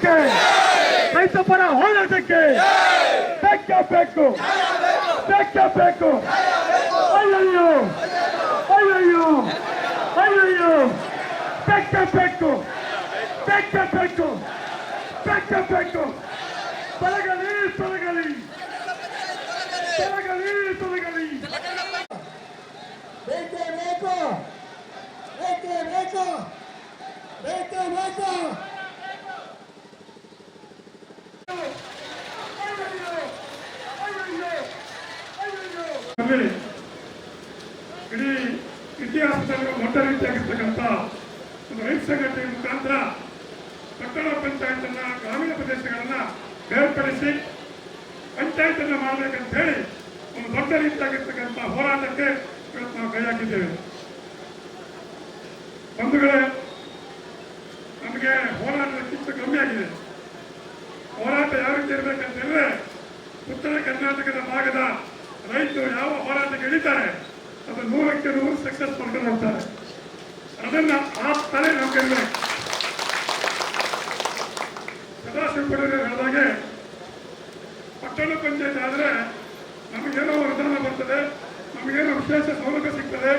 ಹೋರಾಟಕ್ಕೆ ರೈತ ಪರ ಹೋರಾಟಕ್ಕೆ ಬೇಕು. ಬೇಕು ಬೇಕೇ ಬೇಕು ಅಯ್ಯಯ್ಯೋ ಅಯ್ಯಯ್ಯೋ ಅಯ್ಯಯ್ಯೋ ಬೇಕೇ ಬೇಕು ಬೇಕೇ ಬೇಕು ಬೇಕೇ ಬೇಕು ತೊಲಗಲಿ ತೊಲಗಲಿ ತೊಲಗಲಿ ತೊಲಗಲಿ ಬೇಕೇ ಬೇಕು ಬೇಕೇ ಬೇಕು ಬೇಕೇ ಬೇಕು ಆಮೇಲೆ ಇಡೀ ಇತಿಹಾಸದಲ್ಲಿ ಮೊಟ್ಟ ರೀತಿಯಾಗಿರ್ತಕ್ಕಂಥ ಒಂದು ರೈತ ಸಂಘಟನೆ ಮುಖಾಂತರ ಪಟ್ಟಣ ಪಂಚಾಯತ್ ಅನ್ನ ಗ್ರಾಮೀಣ ಪ್ರದೇಶಗಳನ್ನ ಬೇರ್ಪಡಿಸಿ ಪಂಚಾಯತನ್ನು ಮಾಡಬೇಕಂತ ಹೇಳಿ ಒಂದು ದೊಡ್ಡ ರೀತಿಯಾಗಿರ್ತಕ್ಕಂಥ ಹೋರಾಟಕ್ಕೆ ನಾವು ಕೈ ಹಾಕಿದ್ದೇವೆ ಬಂಧುಗಳೇ, ನಮಗೆ ಹೋರಾಟದ ಕಿಚ್ಚು ಕಮ್ಮಿ ಆಗಿದೆ. ಹೋರಾಟ ಯಾವ ರೀತಿ ಇರಬೇಕಂತ ಹೇಳಿದ್ರೆ ಉತ್ತರ ಕರ್ನಾಟಕದ ಭಾಗದ ರೈತರು ಯಾವ ಹೋರಾಟಕ್ಕೆ ಇಳಿತಾರೆ, ಅದು ನೂರಕ್ಕೆ ನೂರು ಸಕ್ಸಸ್ ಪಡ್ಕೊಂಡು ಹೋಗ್ತಾರೆ ಅದನ್ನ ಆ ತಲೆ ನಾವು ಗೆಲ್ಲಬೇಕು ಪಡೆಯವರು ಹೇಳಿದಾಗೆ ಪಟ್ಟಣ ಪಂಚಾಯತ್ ಆದ್ರೆ ನಮಗೇನೋ ವರದಾನ ಬರ್ತದೆ, ನಮಗೇನೋ ವಿಶೇಷ ಸೌಲಭ್ಯ ಸಿಗ್ತದೆ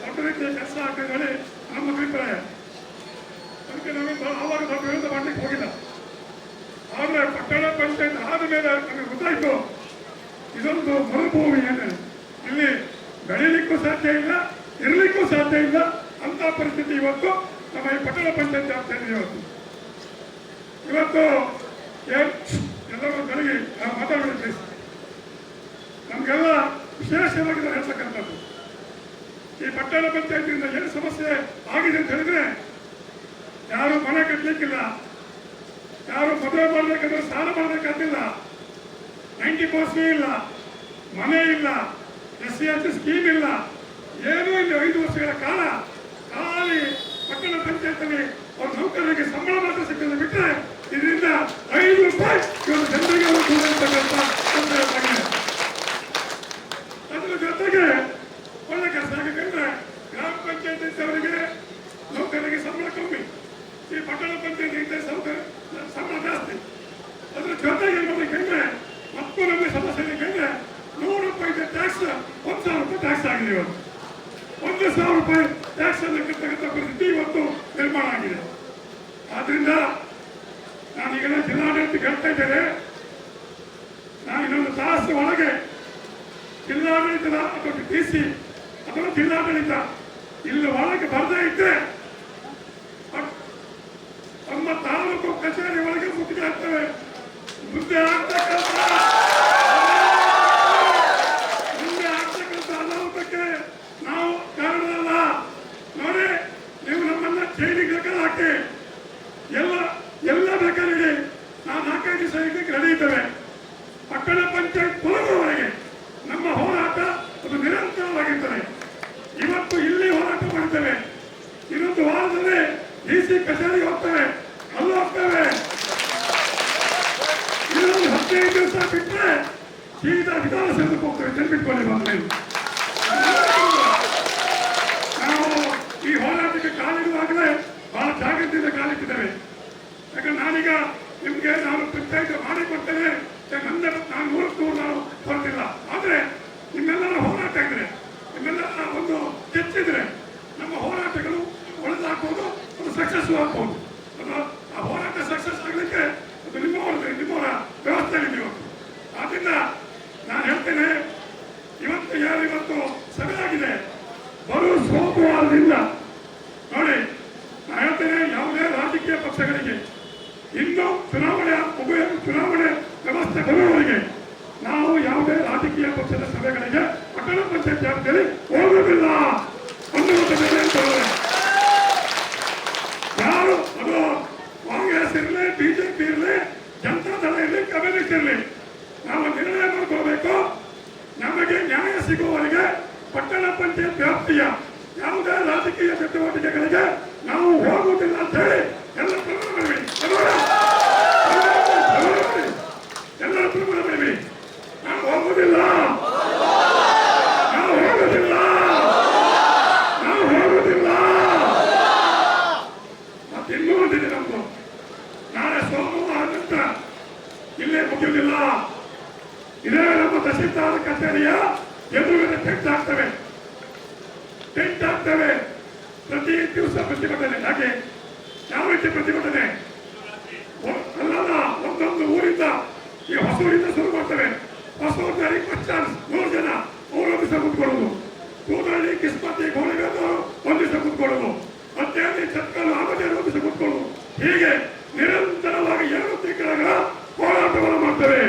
ದೊಡ್ಡ ರೀತಿಯ ಕೆಲಸ ಆಗ್ತದೆ ಹೇಳಿ ನಮ್ಮ ಅಭಿಪ್ರಾಯ. ಅದಕ್ಕೆ ನಮಗೆ ಆವಾಗ ನಾವು ವಿರೋಧ ಮಾಡಲಿಕ್ಕೆ ಹೋಗಿಲ್ಲ. ಆದರೆ ಪಟ್ಟಣ ಪಂಚಾಯತ್ ಆದ ಮೇಲೆ ನಮಗೆ ಗೊತ್ತಾಯ್ತು, ಇದೊಂದು ಮರುಭೂಮಿ ಏನೇ. ಇಲ್ಲಿ ಬೆಳೀಲಿಕ್ಕೂ ಸಾಧ್ಯ ಇಲ್ಲ, ಇರಲಿಕ್ಕೂ ಸಾಧ್ಯ ಇಲ್ಲ, ಅಂತ ಪರಿಸ್ಥಿತಿ ಇವತ್ತು ನಮ್ಮ ಈ ಪಟ್ಟಣ ಪಂಚಾಯತ್ ಆಗ್ತಾ ಇವತ್ತು. ಇವತ್ತು ಏನ್ ಎಲ್ಲರೂ ನಾವು ಮಾತಾಡೋದು ಪ್ಲೀಸ್ ನಮಗೆಲ್ಲ ವಿಶೇಷವಾಗಿ ಹೇಳ್ತಕ್ಕಂಥದ್ದು. ಈ ಪಟ್ಟಣ ಪಂಚಾಯತಿಯಿಂದ ಏನು ಸಮಸ್ಯೆ ಆಗಿದೆ ಅಂತ ಹೇಳಿದ್ರೆ, ಯಾರು ಮನೆ ಕಟ್ಟಲಿಕ್ಕಿಲ್ಲ ಯಾರು ಮದುವೆ ಮಾಡಬೇಕಂದ್ರೆ ಸಾಲ ಮಾಡ್ಬೇಕಂತಿಲ್ಲ ನೈಂಟಿ ಪರ್ಸೆಂಟ್ ಇಲ್ಲ, ಮನೆ ಇಲ್ಲ ಎಸ್ ಸಿ ಎಸ್ ಸ್ಕೀಮ್ ಇಲ್ಲ, ಏನೂ ಇಲ್ಲ. ಐದು ವರ್ಷಗಳ ಕಾಲ, ಖಾಲಿ ಪಟ್ಟಣ ಪಂಚಾಯತ್ನಲ್ಲಿ ಅವ್ರ ನೌಕರರಿಗೆ ಸಂಬಳ ಮಾತ್ರ ಸಿಗ್ತದೆ ಬಿಟ್ಟರೆ ಇದರಿಂದ ಐದು ರೂಪಾಯಿ ಜನರಿಗೆ ಆಗಿದೆ. ಅದ್ರ ಜೊತೆಗೆ ಒಳ್ಳೆ ಕೆಲಸ ಯಾಕಂದ್ರೆ ಗ್ರಾಮ ಪಂಚಾಯತ್ ಅವರಿಗೆ ನೌಕರರಿಗೆ ಸಂಬಳ ಕಮ್ಮಿ. ಈ ಪಟ್ಟಣ ಪಂಚಾಯತ್ ಸಂಬಳ ಜಾಸ್ತಿ. ಅದ್ರ ಜೊತೆಗೆ ಏನ್ ಮಾಡ್ಬೇಕಂದ್ರೆ ಮತ್ತು ನಮಗೆ ಸಮಸ್ಯೆ ಬೇಕಂದ್ರೆ ನೂರು ರೂಪಾಯಿ ಟ್ಯಾಕ್ಸ್, ಒಂದು ಸಾವಿರ ರೂಪಾಯಿ ಟ್ಯಾಕ್ಸ್ ಆಗಿದೆ ಇವತ್ತು. ಒಂದು ಸಾವಿರ ರೂಪಾಯಿ ಟ್ಯಾಕ್ಸ್ ಅನ್ನು ಕಟ್ಟತಕ್ಕಂಥ ಪರಿಸ್ಥಿತಿ ಇವತ್ತು ನಿರ್ಮಾಣ ಆಗಿದೆ. ಆದ್ರಿಂದ ನಾನೀಗೆಲ್ಲ ಜಿಲ್ಲಾಡಳಿತ ಹೇಳ್ತಾ ಇದ್ದೇನೆ. ನಾನು ಇನ್ನೊಂದು ತಾಸು ಒಳಗೆ ಜಿಲ್ಲಾಡಳಿತದ ಅಥವಾ ಡಿ ಸಿ ಅಥವಾ ಜಿಲ್ಲಾಡಳಿತ ಇಲ್ಲಿ ಒಳಗೆ ಬರದೇ ಇದ್ರೆ ನಮ್ಮ ತಾಲೂಕು ಕಚೇರಿ ಒಳಗೆ ಮುತ್ತಿಗೆ ಆಗ್ತವೆ ಮುಂದೆ ಆಗ್ತಕ್ಕಂಥ ಮುಂದೆ ಆಗ್ತಕ್ಕಂಥ ಅನಾಹುತಕ್ಕೆ ನಾವು ಕಾರಣವಲ್ಲ ನೋಡಿ ನೀವು ನಮ್ಮನ್ನ ಜೈಲಿಗೆ ಬೇಕಾದ್ರೆ ಹಾಕಿ ಎಲ್ಲ ಎಲ್ಲ ಬೇಕಾದ್ರೆ ಇಡಿ ನಾವು ನಾಲ್ಕೈದು ದಿವಸ ಇದಕ್ಕೆ ರೆಡಿ ಇದ್ದೇವೆ ಪಟ್ಟಣ ಪಂಚಾಯತ್ ಕೊಲಗುವವರೆಗೆ ನಮ್ಮ ಹೋರಾಟ ಅದು ನಿರಂತರವಾಗಿರ್ತದೆ ಇವತ್ತು ಇಲ್ಲಿ ಹೋರಾಟ ಮಾಡ್ತೇವೆ ಇನ್ನೊಂದು ವಾರದಲ್ಲಿ ಡಿ ಸಿ ಕಚೇರಿಗೆ ಹೋಗ್ತೇವೆ ಅಲ್ಲಿ ಹೋಗ್ತೇವೆ ಇನ್ನೊಂದು ಹದಿನೈದು ದಿವಸ ಬಿಟ್ಟರೆ ಸೀದಾ ವಿಧಾನಸೌಧಕ್ಕೆ ಹೋಗ್ತೇವೆ ನೆನ್ಪಿಟ್ಕೊಳ್ಳಿ ಬಂದ್ರೆ ನಾವು ಈ ಹೋರಾಟಕ್ಕೆ ಕಾಲಿಡುವಾಗಲೇ ಬಹಳ ಜಾಗೃತಿಯಿಂದ ಕಾಲಿಟ್ಟಿದ್ದೇವೆ. ಯಾಕಂದ್ರೆ ನಾನೀಗ ನಿಮ್ಗೆ ನಾನು ಪಂಚಾಯತ್ ಮಾಡಿಕೊಡ್ತೇನೆ ನನ್ನ ನಾನು ನೂರಕ್ಕೆ ನೂರು ನಾನು ಹೊರಟಿಲ್ಲ ಆದರೆ ನಿಮ್ಮೆಲ್ಲರ ಹೋರಾಟ ಇದ್ರೆ, ನಿಮ್ಮೆಲ್ಲರ ಒಂದು ಕೆಚ್ಚಿದ್ರೆ ನಮ್ಮ ಹೋರಾಟಗಳು ಒಳ್ಳೆದಾಗ್ಬೋದು ಅದು ಸಕ್ಸಸ್ಫುಲ್ ಆಗ್ಬೋದು ಅದು ಆ ಹೋರಾಟ ಸಕ್ಸಸ್ ಆಗ್ಲಿಕ್ಕೆ ಅದು ನಿಮ್ಮವರ ನಿಮ್ಮವರ ವ್ಯವಸ್ಥೆ ನೀವು ಆದ್ರಿಂದ ನಾನು ಹೇಳ್ತೇನೆ ಇವತ್ತು ಯಾರು ಇವತ್ತು ಸಭೆ ಆಗಿದೆ ಬರುವ ಸೋಮವಾರದಿಂದ ನೋಡಿ ನಾನು ಹೇಳ್ತೇನೆ ಯಾವುದೇ ರಾಜಕೀಯ ಪಕ್ಷಗಳಿಗೆ ಇನ್ನು ಚುನಾವಣೆ ಉಭಯ ಚುನಾವಣೆ ವ್ಯವಸ್ಥೆ ಬರುವವರೆಗೆ ನಾವು ಯಾವುದೇ ರಾಜಕೀಯ ಪಕ್ಷದ ಸಭೆಗಳಿಗೆ ಪಟ್ಟಣ ಪಂಚಾಯತ್ ವ್ಯಾಪ್ತಿಯಲ್ಲಿ ಹೋಗುವುದಿಲ್ಲ. ಯಾರು? ಅದು ಕಾಂಗ್ರೆಸ್ ಇರಲಿ, ಬಿಜೆಪಿ ಇರಲಿ, ಜನತಾ ದಳ ಇರಲಿ, ಕಮ್ಯುನಿಸ್ಟ್ ಇರಲಿ. ನಾವು ನಿರ್ಣಯ ಮಾಡ್ಕೋಬೇಕು ನಮಗೆ ನ್ಯಾಯ ಸಿಗುವವರೆಗೆ ಪಟ್ಟಣ ಪಂಚಾಯತ್ ವ್ಯಾಪ್ತಿಯ ಯಾವುದೇ ರಾಜಕೀಯ ಚಟುವಟಿಕೆಗಳಿಗೆ ನಾವು ಹೋಗುವುದಿಲ್ಲ ಅಂತ ಹೇಳಿ ಎಲ್ಲ ಪ್ರಮಾಣ ಮಾಡಬೇಡಿ ಎಲ್ಲರ ಪ್ರಮಾಣ ಮಾಡಬೇಡಿ ನಾವು ಹೋಗುವುದಿಲ್ಲ ನಾವು ಹೋಗುವುದಿಲ್ಲ ನಾವು ಹೋಗುವುದಿಲ್ಲ ತಹಸೀಲ್ದಾರ್ ಕಚೇರಿಯ ಎದುರುಗಡೆ ಟೆಂಟ್ ಹಾಕ್ತವೆ ಟೆಂಟ್ ಹಾಕ್ತವೆ ಪ್ರತಿ ದಿವಸ ಪ್ರತಿಭಟನೆ. ಹಾಗೆ ಯಾವ ರೀತಿ ಪ್ರತಿಭಟನೆ? ಅಲ್ಲದ ಒಂದೊಂದು ಊರಿಂದ ಈ ಹೊಸೂರಿಂದ ಶುರು ಮಾಡ್ತವೆ. ಹೊಸೂರಿನಲ್ಲಿ ಚಾನ್ಸ್ ನೂರು ಜನ ಅವರು ಒಂದು ದಿವಸ ಕೂತ್ಕೊಳ್ಳೋದು ಕೂದಲಿ ಕಿಸ್ಮತಿ ಗೋಳಿಗದ್ದು ಒಂದು ದಿವಸ ಕೂತ್ಕೊಳ್ಳೋದು ಮತ್ತೇಳಿ ಚತ್ಕಲ್ ಆಮದೇರು ಒಂದು ದಿವಸ ಕೂತ್ಕೊಳ್ಳೋದು ಹೀಗೆ ನಿರಂತರವಾಗಿ ಎರಡು ತಿಂಗಳ ಹೋರಾಟವನ್ನು ಮಾಡ್ತವೆ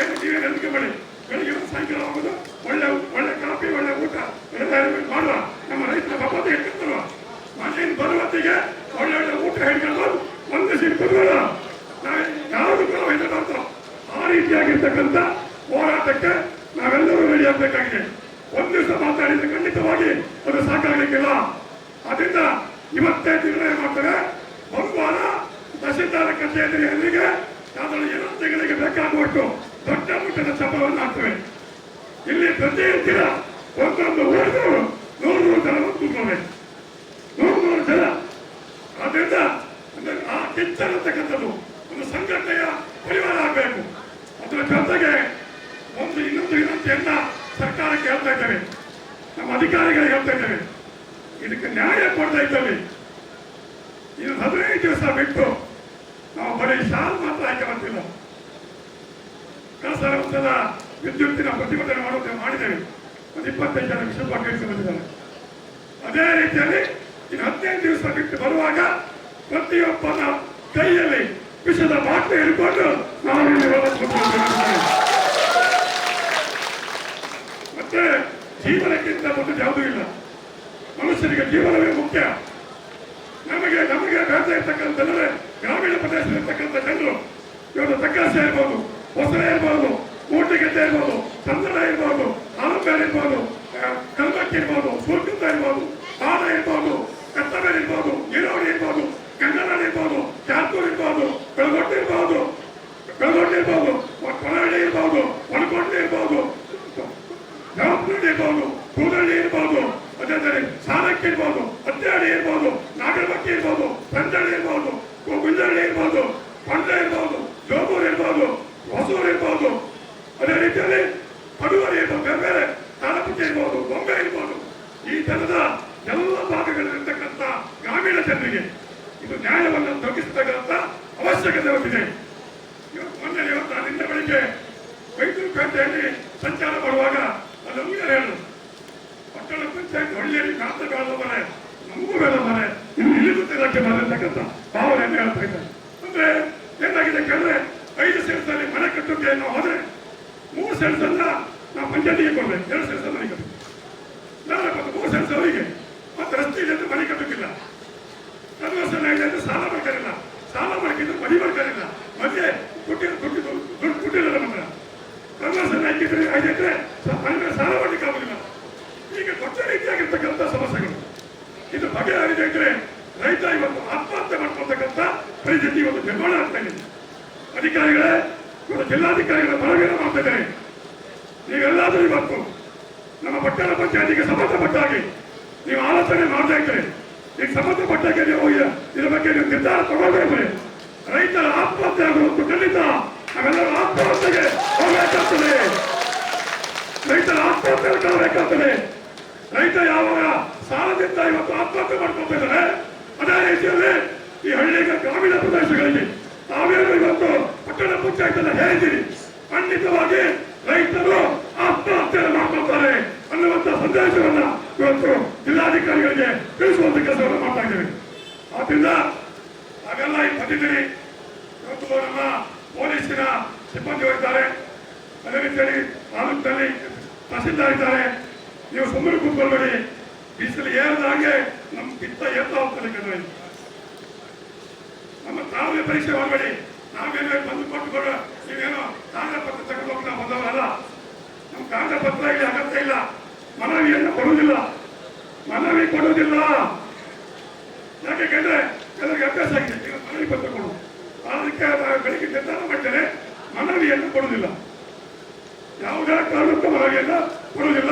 ಏನು ನೀವೇ ನಂಬಿಕೆ ಮಾಡಿ ಬೆಳಿಗ್ಗೆ ಒಂದು ಸಾಯಂಕಾಲ ಹೋಗೋದು ಒಳ್ಳೆ ಒಳ್ಳೆ ಕಾಫಿ ಒಳ್ಳೆ ಊಟ entertainment ಮಾಡುವ ನಮ್ಮ ರೈತರ ಬಪ್ಪತ್ತೆ ಇಟ್ಕೊಳ್ವ ಮನೆಯಿಂದ ಬರುವತ್ತಿಗೆ ಒಳ್ಳೆ ಒಳ್ಳೆ ಊಟ ಹಿಡ್ಕೊಂಡು ಒಂದು ಸೀಟ್ ಕುತ್ಕೊಳ್ಳ ನಾವು ಯಾವುದು ಕೂಡ ಹೆದರ್ಬಾರ್ದು ಆ ರೀತಿಯಾಗಿರ್ತಕ್ಕಂಥ ಹೋರಾಟಕ್ಕೆ ನಾವೆಲ್ಲರೂ ರೆಡಿ ಆಗಬೇಕಾಗಿದೆ. ಒಂದು ದಿವಸ ಮಾತಾಡಿದ್ರೆ ಖಂಡಿತವಾಗಿ ಅದು ಸಾಕಾಗಲಿಕ್ಕಿಲ್ಲ. ಅದರಿಂದ ಇವತ್ತೇ ನಿರ್ಣಯ ಮಾಡ್ತಾರೆ. ಬಹುವಾರ ತಹಸೀಲ್ದಾರ ಕಚೇರಿ ಅಲ್ಲಿಗೆ ಅದರಲ್ಲಿ ಎರಡು ತಿಂಗಳಿಗೆ ಬೇಕಾಗುವಷ್ಟು ದೊಡ್ಡ ಮಟ್ಟದ ಚಪಲವನ್ನು ಹಾಕ್ತವೆ ಇಲ್ಲಿ ಪ್ರತಿ ದಿನ ಒಂದೊಂದು ಊರಿನವರು ನೂರು ನೂರು ಜನ ಕೂತ್ಕೊಳ್ಬೇಕು ನೂರು ನೂರು ಜನ. ಅದರಿಂದ ಅಂದ್ರೆ ಆ ಕಿಚ್ಚನ್ ಅಂತಕ್ಕಂಥದ್ದು ಒಂದು ಸಂಘಟನೆಯ ಪರಿವಾರ ಆಗಬೇಕು ಅದರ ಜೊತೆಗೆ ಒಂದು ಇನ್ನೊಂದು ವಿನಂತಿಯನ್ನ ಸರ್ಕಾರಕ್ಕೆ ಹೇಳ್ತಾ ಇದ್ದೇವೆ ನಮ್ಮ ಅಧಿಕಾರಿಗಳಿಗೆ ಹೇಳ್ತಾ ಇದ್ದೇವೆ ಇದಕ್ಕೆ ನ್ಯಾಯ ಕೊಡ್ತಾ ಇದ್ದೇವೆ ಇನ್ನು ಹದಿನೈದು ದಿವಸ ಬಿಟ್ಟು ನಾವು ಬರೀ ಶಾಲ್ ಮಾತ್ರ ಆಯ್ಕೆ ಮಾಡ್ತಿಲ್ಲ ಕಳಸರ ವಿದ್ಯುತ್ತಿನ ಪ್ರತಿಭಟನೆ ಮಾಡುವಂತೆ ಮಾಡಿದ್ದೇವೆ. ಒಂದು ಇಪ್ಪತ್ತೈದು ಜನ ವಿಶ್ವವಾಗಿ ಬಂದಿದ್ದಾರೆ. ಅದೇ ರೀತಿಯಲ್ಲಿ ಇನ್ನು ಹದಿನೈದು ದಿವಸ ಬಿಟ್ಟು ಬರುವಾಗ ಪ್ರತಿಯೊಬ್ಬನ ಕೈಯಲ್ಲಿ ವಿಷದ ಬಾಟ್ಲಿ ಹಿಡ್ಕೊಂಡು ನಾವು ಮತ್ತೆ ಜೀವನಕ್ಕಿಂತ ಒಂದು ಯಾವುದೂ ಇಲ್ಲ. ಮನುಷ್ಯರಿಗೆ ಜೀವನವೇ ಮುಖ್ಯ. ನಮಗೆ ನಮಗೆ ವ್ಯಾಪಾರ ಇರ್ತಕ್ಕಂಥ ಜನರೇ, ಗ್ರಾಮೀಣ ಪ್ರದೇಶದಲ್ಲಿರ್ತಕ್ಕಂಥ ಜನರು ಇವರು ತಕ್ಕಾಸೆ ಇರ್ಬೋದು ಹೊಸರೇ ಇರ್ಬೋದು ಮೂಟಿಗೆಡ್ಡೆ ಇರ್ಬೋದು ಕನ್ನಡ ಇರ್ಬೋದು ಆಲಂಬೇರ್ ಇರ್ಬೋದು ಕಲ್ಮಕ್ಕಿ ಇರ್ಬೋದು ಸೂರ್ಯಂತ ಇರ್ಬೋದು, ಪಾದ ಇರ್ಬೋದು ಕತ್ತಬೇರ್ ಇರ್ಬೋದು ಈರೋಡಿ ಇರ್ಬೋದು ಕನ್ನಡ ಇರ್ಬೋದು ಚಾತೂರ್ ಇರ್ಬೋದು, ಬೆಳಗೊಟ್ಟು ಇರ್ಬೋದು ಬೆಳಗೊಟ್ಟು ಇರ್ಬೋದು ಇರ್ಬೋದು ಜವಾಬ್ದಾರಿ ಇರ್ಬೋದು ಕೂದಳ್ಳಿ ಇರ್ಬೋದು ಅದೇ ತರ ಸಾಲಕ್ಕೆ ಇರ್ಬೋದು ಹತ್ಯಾಡಿ ಇರ್ಬೋದು ನಾಗರಬಕ್ಕಿ ಇರ್ಬೋದು ಪಂಜಳ್ಳಿ ಇರ್ಬೋದು ಗುಂಜಳ್ಳಿ ಇರ್ಬೋದು ಕೊಂಡ ಇರ್ಬೋದು ಜೋಗೂರು ಇರ್ಬೋದು ಹೊಸೂರು ಇರ್ಬೋದು ಅದೇ ರೀತಿಯಲ್ಲಿ ಪಡುವರಿ ಇರ್ಬೋದು ಬೇರೆ ಬೇರೆ ತಾಲಪುಟ್ಟಿ ಇರ್ಬೋದು ಬೊಂಬೆ ಇರ್ಬೋದು ಈ ತರದ ಎಲ್ಲ ಭಾಗಗಳಲ್ಲಿರ್ತಕ್ಕಂಥ ಗ್ರಾಮೀಣ ಜನರಿಗೆ ಇದು ನ್ಯಾಯವನ್ನು ದೊರಕಿಸತಕ್ಕಂಥ ಅವಶ್ಯಕತೆ ಹೊಂದಿದೆ ಮೊನ್ನೆ ಇವತ್ತು ಅಲ್ಲಿಂದ ಬೆಳಿಗ್ಗೆ ಪೇಟೆಯಲ್ಲಿ ಸಂಚಾರ ಮಾಡುವಾಗ ನಮ್ಗೆ ಹೇಳು. ಪಟ್ಟಣ ಪಂಚಾಯತ್ ಹಳ್ಳಿಯಲ್ಲಿ ಕಾಂತ ಕಾಲದ ಮನೆ, ನಮಗೂ ಬೇಡ ಮನೆ. ಇನ್ನು ಇಲ್ಲಿ ಗೊತ್ತಿದ್ದಕ್ಕೆ ಬರತಕ್ಕಂಥ ಭಾವನೆಯನ್ನು ಹೇಳ್ತಾ ಇದ್ದಾರೆ. ಅಂದ್ರೆ ಏನಾಗಿದೆ ಕೇಳಿದ್ರೆ ಐದು ಸೆಲ್ಸಲ್ಲಿ ಮನೆ ಕಟ್ಟೋಕೆ ಅನ್ನೋ ಹೋದ್ರೆ ಮೂರು ಸೆಂಟ್ಸ್ ಅಂತ ನಾವು ಪಂಚಾಯತಿಗೆ ಕೊಡ್ಬೇಕು. ಎರಡು ಸೆಂಟ್ಸ್ ಕಟ್ಟಬೇಕು ನಾಳೆ ಮೂರು ಸೆಲ್ಸ್ ಅವರಿಗೆ ಮತ್ತೆ ರಸ್ತೆ ಇದೆ ಅಂದ್ರೆ ಮನೆ ಕಟ್ಟೋಕಿಲ್ಲ ಕನ್ವರ್ಸನ್ ಆಗಿದೆ ಅಂದ್ರೆ ಸಾಲ ಮಾಡ್ಕೊಂಡಿಲ್ಲ ಸಾಲ ಮಾಡ್ಕಿದ್ರೆ ಮಡಿ ಮಾಡ್ಕೊಂಡಿಲ್ಲ ಮತ್ತೆ ಕೊಟ್ಟಿರೋ ದುಡ್ಡು ದುಡ್ಡು ಕೊಟ್ಟಿಲ್ಲ ನಮ್ಮ ಹತ್ರ ಕನ್ವರ್ಸನ್ ಹಾಕಿದ್ರೆ ಆಗಿದ್ರೆ ಮನೆ ಮೇಲೆ ಸಾಲ ಮಾಡ್ಲಿಕ್ಕೆ ಆಗುದಿಲ್ಲ ಈಗ ದೊಡ್ಡ ರೀತಿಯಾಗಿರ್ತಕ್ಕಂಥ ಸಮಸ್ಯೆಗಳು ಇದು ಬಗೆಹರಿದೆ ಇದ್ರೆ ರೈತ ಇವತ್ತು ಆತ್ಮಹತ್ಯೆ ಮಾಡ್ಕೊಳ್ತಕ್ಕಂಥ ಪರಿಸ್ಥಿತಿ ಇವತ್ತು ನಿರ್ಮಾಣ ಆಗ್ತಾ ಇದೆ ಅಧಿಕಾರಿಗಳೇ, ಇವತ್ತು ಜಿಲ್ಲಾಧಿಕಾರಿಗಳ ಮನವಿಯನ್ನು ಮಾಡ್ತಿದ್ದೇನೆ ನೀವೆಲ್ಲಾದರೂ ಇವತ್ತು ನಮ್ಮ ಪಟ್ಟಣ ಪಂಚಾಯತಿಗೆ ಸಂಬಂಧಪಟ್ಟಾಗಿ ನೀವು ಆಲೋಚನೆ ಮಾಡ್ತಾ ಇದ್ರೆ ಈಗ ಸಂಬಂಧಪಟ್ಟಾಗೆ ನೀವು ಇದರ ಬಗ್ಗೆ ನೀವು ನಿರ್ಧಾರ ತಗೊಳ್ಬೇಕು ರೈತರ ಆತ್ಮಹತ್ಯೆ ಆಗುವಂತ ಖಂಡಿತ ನಾವೆಲ್ಲರೂ ಆತ್ಮಹತ್ಯೆಗೆ ಹೋಗಬೇಕಾಗ್ತದೆ. ರೈತರ ಆತ್ಮಹತ್ಯೆ ಕಾಣಬೇಕಾಗ್ತದೆ ರೈತ ಯಾವಾಗ ಸಾಲದಿಂದ ಇವತ್ತು ಆತ್ಮಹತ್ಯೆ ಮಾಡ್ಕೊಳ್ತಾ ಇದ್ದಾರೆ ಅದೇ ರೀತಿಯಲ್ಲಿ ಈ ಹಳ್ಳಿಯ ಗ್ರಾಮೀಣ ಪ್ರದೇಶಗಳಿಗೆ ತಾವೇನು ಇವತ್ತು ಪಟ್ಟಣ ಪಂಚಾಯತ್ ಹೇಳಿದ್ದೀರಿ? ಖಂಡಿತವಾಗಿ ರೈತರು ಆತ್ಮಹತ್ಯೆ ಮಾಡ್ಕೊಳ್ತಾರೆ ಅನ್ನುವಂತ ಸಂದೇಶವನ್ನ ಇವತ್ತು ಜಿಲ್ಲಾಧಿಕಾರಿಗಳಿಗೆ ತಿಳಿಸುವಂತ ಕೆಲಸವನ್ನು ಮಾಡ್ತಾ ಇದ್ದೀವಿ. ಆದ್ರಿಂದ ಹಾಗೆಲ್ಲ ಇಲ್ಲಿ ಬಂದಿದ್ದೀರಿ ಇವತ್ತು ನಮ್ಮ ಪೊಲೀಸಿನ ಸಿಬ್ಬಂದಿ ಹೋಗಿದ್ದಾರೆ. ಅದೇ ರೀತಿಯಲ್ಲಿ ತಾಲೂಕಿನಲ್ಲಿ ತಹಸೀಲ್ದಾರ್ ಇದ್ದಾರೆ. ನೀವು ಸುಮ್ಮನೆ ಕೂತ್ಕೊಳ್ಬೇಡಿ ಬಿಸಿಲು ಏರದ ಹಾಗೆ ನಮ್ಮ ಪಿತ್ತ ಏರ್ತಾ ಹೋಗ್ತಾರೆ ತಾವೇ ಪರೀಕ್ಷೆ ಮಾಡಬೇಡಿ. ನಾವೇನೋ ಬಂದು ಕೊಟ್ಟುಕೊಳ್ಳ ನೀವೇನೋ ಕಾಗದ ಪತ್ರ ತಗೊಂಡು ಹೋಗಿ ನಾವು ಬಂದವರಲ್ಲ. ನಮ್ಮ ಕಾಗದ ಪತ್ರ ಇಲ್ಲಿ ಅಗತ್ಯ ಇಲ್ಲ. ಮನವಿಯನ್ನು ಕೊಡುವುದಿಲ್ಲ. ಮನವಿ ಕೊಡುವುದಿಲ್ಲ. ಯಾಕೆ ಕೇಳಿದ್ರೆ ಕೆಲವರಿಗೆ ಅಭ್ಯಾಸ ಆಗಿದೆ. ಮನವಿ ಪತ್ರ ಕೊಡು. ಅದಕ್ಕೆ ಬೆಳಿಗ್ಗೆ ನಿರ್ಧಾರ ಮಾಡ್ತೇನೆ ಮನವಿಯನ್ನು ಕೊಡುವುದಿಲ್ಲ. ಯಾವುದೇ ಕಾರಣಕ್ಕೂ ಮನವಿಯನ್ನು ಕೊಡುವುದಿಲ್ಲ.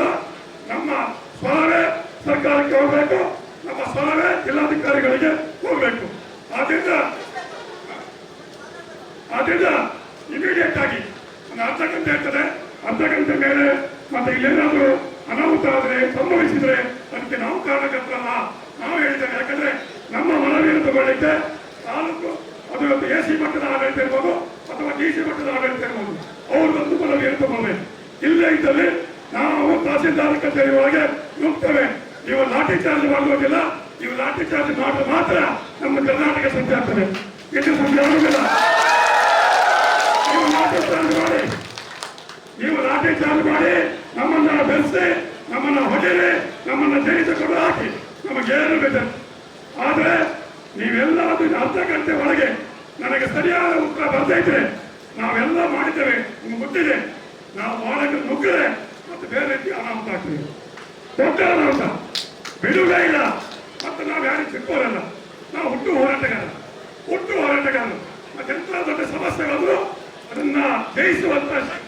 ನಮ್ಮ ಸ್ವರವೇ ಸರ್ಕಾರಕ್ಕೆ ಹೋಗಬೇಕು. ನಮ್ಮ ಸ್ವರವೇ ಜಿಲ್ಲಾಧಿಕಾರಿಗಳಿಗೆ ಹೋಗಬೇಕು. ಆದ್ರಿಂದ ಆದ್ರಿಂದ ಇಮಿಡಿಯೇಟ್ ಆಗಿ ಒಂದು ಅರ್ಧ ಗಂಟೆ ಇರ್ತದೆ ಅರ್ಧ ಗಂಟೆ ಮೇಲೆ ಮತ್ತೆ ಇಲ್ಲೇನಾದರೂ ಅನಾಹುತ ಆದರೆ, ಸಂಭವಿಸಿದ್ರೆ ಅದಕ್ಕೆ ನಾವು ಕಾರಣಕರ್ತರಲ್ಲ. ನಾವು ಹೇಳಿದ್ದೇವೆ. ಯಾಕಂದ್ರೆ ನಮ್ಮ ಮನವಿಯನ್ನು ತಗೊಳ್ಳಿದ್ದೆ ತಾಲೂಕು ಅದು ಎ ಸಿ ಮಟ್ಟದ ಆಡಳಿತ ಇರ್ಬೋದು ಅಥವಾ ಡಿ ಸಿ ಮಟ್ಟದ ಆಡಳಿತ ಇರ್ಬೋದು. ಅವ್ರದ್ದೊಂದು ಮನವಿಯನ್ನು ತಗೊಳ್ಬೇಕು ಇಲ್ಲೇ ಇದ್ದಲ್ಲಿ ನಾವು ತಹಸೀಲ್ದಾರ ಕಚೇರಿ ಒಳಗೆ ನುಗ್ತೇವೆ. ನೀವು ಲಾಠಿ ಚಾರ್ಜ್ ಮಾಡುವುದಿಲ್ಲ. ನೀವು ಲಾಠಿ ಚಾರ್ಜ್ ಮಾಡೋದು ಮಾತ್ರ ನಮ್ಮ ಕರ್ನಾಟಕ ಆಗ್ತದೆ ಚಾರ್ಜ್ ಮಾಡಿ ನಮ್ಮನ್ನ ಬೆಳೆಸಿ, ನಮ್ಮನ್ನ ಹೊಡೆಯಲಿ ನಮ್ಮನ್ನ ಜಯಿಸಿಕೊಂಡು ಹಾಕಿ ನಮಗೇನು ಬೇಕು ಆದ್ರೆ ನೀವೆಲ್ಲ ಅರ್ಧ ಗಂಟೆ ಒಳಗೆ ನನಗೆ ಸರಿಯಾದ ಉತ್ತರ ಬರ್ತೈತೆ ನಾವೆಲ್ಲ ಮಾಡಿದ್ದೇವೆ. ನಿಮ್ಗೆ ಗೊತ್ತಿದೆ, ನಾವು ಮಾಡಕ್ಕೆ ನುಗ್ಗರೆ ಮತ್ತೆ ಬೇರೆ ರೀತಿ ಅನಾಹುತ ಆಗ್ತೀವಿ ದೊಡ್ಡ ಅನಾಹುತ. ಬಿಡುವುದೇ ಇಲ್ಲ. ಮತ್ತೆ ನಾವು ಯಾರಿಗೆ ಸಿಕ್ಕೋರಲ್ಲ ನಾವು ಹುಟ್ಟು ಹೋರಾಟಗಾರ ಹುಟ್ಟು ಹೋರಾಟಗಾರರು. ಮತ್ತೆ ಎಂತ ದೊಡ್ಡ ಸಮಸ್ಯೆಗಳಾದರೂ ಅದನ್ನ ಜಯಿಸುವಂತ ಶಕ್ತಿ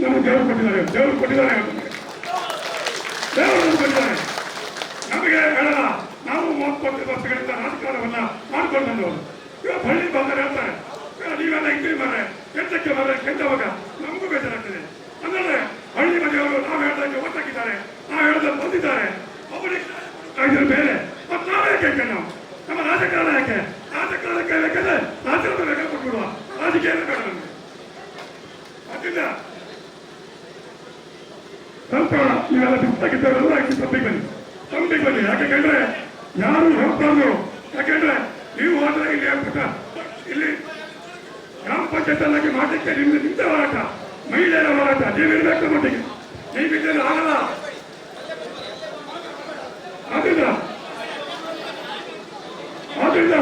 ನಮಗೆ ದೇವರು ಕೊಟ್ಟಿದ್ದಾರೆ ದೇವರು ಕೊಟ್ಟಿದ್ದಾರೆ ದೇವರು ಕೊಟ್ಟಿದ್ದಾರೆ. ನಮಗೆ ಹೇಳಲ್ಲ ನಾವು ಮೂವತ್ತೊಂದು ವರ್ಷಗಳಿಂದ ರಾಜಕಾರಣವನ್ನ ಮಾಡ್ಕೊಂಡು ಬಂದವರು. ಇವಾಗ ಹಳ್ಳಿ ಬಂದರೆ ಹೇಳ್ತಾರೆ ನೀವೆಲ್ಲ ಇದ್ದೀರಿ ಮರೆ ಕೆಟ್ಟಕ್ಕೆ ಮರೆ ಕೆಟ್ಟವಾಗ ನಮಗೂ ಬೇಜಾರಾಗ್ತದೆ ಅಂದ್ರೆ ಹಳ್ಳಿ ಮನೆಯವರು ನಾವು ಹೇಳ್ದಂಗೆ ಒಟ್ಟಾಗಿದ್ದಾರೆ ನಾವು ಹೇಳ್ದಂಗೆ ಬಂದಿದ್ದಾರೆ ಅವರಿಗೆ ಇದ್ರ ಬೇರೆ ಮತ್ತೆ ನಾವೇ ಯಾಕೆ ನಾವು ನಮ್ಮ ರಾಜಕಾರಣ ಯಾಕೆ ರಾಜಕಾರಣಕ್ಕೆ ಬೇಕಾದ್ರೆ ರಾಜ್ಯದ ಬೇಕಾದ್ರೆ ಕೊಟ್ಬಿಡುವ ರಾಜಕೀಯ ಬೇಡ ನಮಗೆ ಅದರಿಂದ ಸ್ವಲ್ಪ ನೀವೆಲ್ಲ ಆಯ್ತು ತಂಬಿಗೆ ಬನ್ನಿ ತಂಬಿಗೆ ಬನ್ನಿ ಯಾಕೆ ಕೇಳಿದ್ರೆ ಯಾರು ಹೋಗ್ಬಾರ್ದು ಯಾಕೆಂದ್ರೆ ನೀವು ಹೋದ್ರೆ ಇಲ್ಲಿ ಹೇಳ್ಬಿಟ್ಟ ಇಲ್ಲಿ ಗ್ರಾಮ ಪಂಚಾಯತ್ ಅಲ್ಲಾಗಿ ಮಾಡಲಿಕ್ಕೆ ನಿಮ್ದು ನಿಂತ ಹೋರಾಟ. ಮಹಿಳೆಯರ ಹೋರಾಟ. ನೀವಿರ್ಬೇಕು ಮಟ್ಟಿಗೆ. ನೀವಿದ್ದರೆ ಆಗಲ್ಲ. ಆದ್ರಿಂದ ಆದ್ರಿಂದ